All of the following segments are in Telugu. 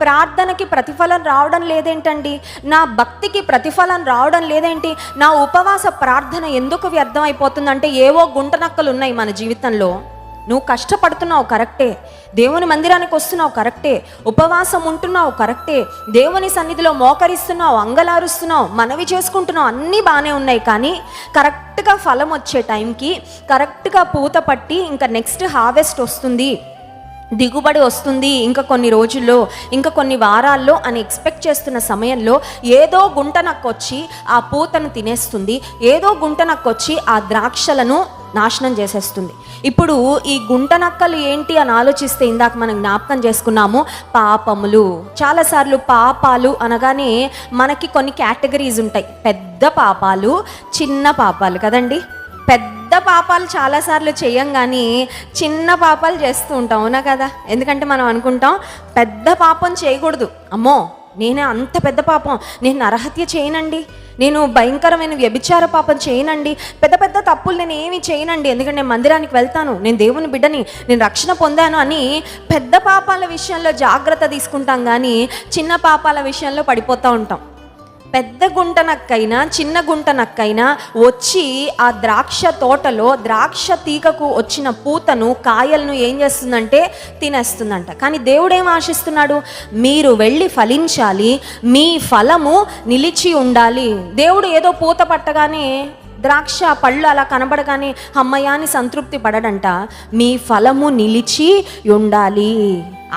ప్రార్థనకి ప్రతిఫలం రావడం లేదేంటండి? నా భక్తికి ప్రతిఫలం రావడం లేదేంటి? నా ఉపవాస ప్రార్థన ఎందుకు వ్యర్థం అయిపోతుందంటే ఏవో గుంటనక్కలు ఉన్నాయి మన జీవితంలో. నువ్వు కష్టపడుతున్నావు కరెక్టే. దేవుని మందిరానికి వస్తున్నావు కరెక్టే. ఉపవాసం ఉంటున్నావు కరెక్టే. దేవుని సన్నిధిలో మోకరిస్తున్నావు అంగలారుస్తున్నావు మనవి చేసుకుంటున్నావు అన్నీ బాగానే ఉన్నాయి కానీ కరెక్ట్గా ఫలం వచ్చే టైంకి కరెక్ట్గా పూత పట్టి ఇంకా నెక్స్ట్ హార్వెస్ట్ వస్తుంది. దిగుబడి వస్తుంది ఇంకా కొన్ని రోజుల్లో ఇంకా కొన్ని వారాల్లో అని ఎక్స్పెక్ట్ చేస్తున్న సమయంలో ఏదో గుంట నక్కొచ్చి ఆ పూతను తినేస్తుంది ఏదో గుంట నక్కొచ్చి ఆ ద్రాక్షలను నాశనం చేసేస్తుంది. ఇప్పుడు ఈ గుంట నక్కలు ఏంటి అని ఆలోచిస్తే ఇందాక మనం జ్ఞాపకం చేసుకున్నాము పాపములు. చాలాసార్లు పాపాలు అనగానే మనకి కొన్ని కేటగిరీస్ ఉంటాయి. పెద్ద పాపాలు చిన్న పాపాలు కదండి? పెద్ద పాపాలు చాలాసార్లు చేయం కానీ చిన్న పాపాలు చేస్తూ ఉంటాం అవునా కదా? ఎందుకంటే మనం అనుకుంటాం పెద్ద పాపం చేయకూడదు. అమ్మో నేనే అంత పెద్ద పాపం. నేను నరహత్య చేయనండి. నేను భయంకరమైన వ్యభిచార పాపం చేయనండి. పెద్ద పెద్ద తప్పులు నేను ఏమి చేయనండి. ఎందుకంటే నేను మందిరానికి వెళ్తాను. నేను దేవుని బిడ్డని నేను రక్షణ పొందాను అని పెద్ద పాపాల విషయంలో జాగ్రత్త తీసుకుంటాం కానీ చిన్న పాపాల విషయంలో పడిపోతూ ఉంటాం. పెద్ద గుంట నక్కైనా చిన్న గుంట నక్కైనా వచ్చి ఆ ద్రాక్ష తోటలో ద్రాక్ష తీగకు వచ్చిన పూతను కాయలను ఏం చేస్తుందంటే తినేస్తుందంట. కానీ దేవుడు ఏం ఆశిస్తున్నాడు? మీరు వెళ్ళి ఫలించాలి మీ ఫలము నిలిచి ఉండాలి. దేవుడు ఏదో పూత పట్టగానే ద్రాక్ష పళ్ళు అలా కనబడగానే అమ్మయాని సంతృప్తి పడడంట. మీ ఫలము నిలిచి ఉండాలి.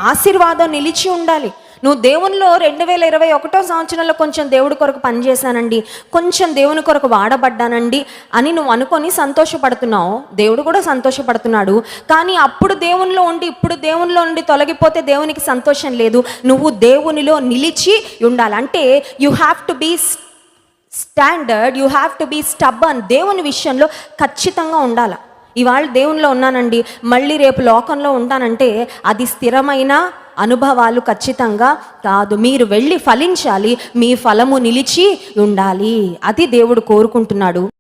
ఆశీర్వాదం నిలిచి ఉండాలి. నువ్వు దేవునిలో రెండు వేల ఇరవై ఒకటో సంవత్సరంలో కొంచెం దేవుడి కొరకు పనిచేశానండి. కొంచెం దేవుని కొరకు వాడబడ్డానండి అని నువ్వు అనుకొని సంతోషపడుతున్నావు. దేవుడు కూడా సంతోషపడుతున్నాడు. కానీ అప్పుడు దేవునిలో ఉండి ఇప్పుడు దేవునిలో ఉండి తొలగిపోతే దేవునికి సంతోషం లేదు. నువ్వు దేవునిలో నిలిచి ఉండాలి. అంటే you have to be standard you have to be stubborn దేవుని విషయంలో ఖచ్చితంగా ఉండాలి. ఇవాళ దేవునిలో ఉన్నానండి. మళ్ళీ రేపు లోకంలో ఉంటానంటే అది స్థిరమైన అనుభవాలు ఖచ్చితంగా కాదు. మీరు వెళ్ళి ఫలించాలి. మీ ఫలము నిలిచి ఉండాలి. అది దేవుడు కోరుకుంటున్నాడు.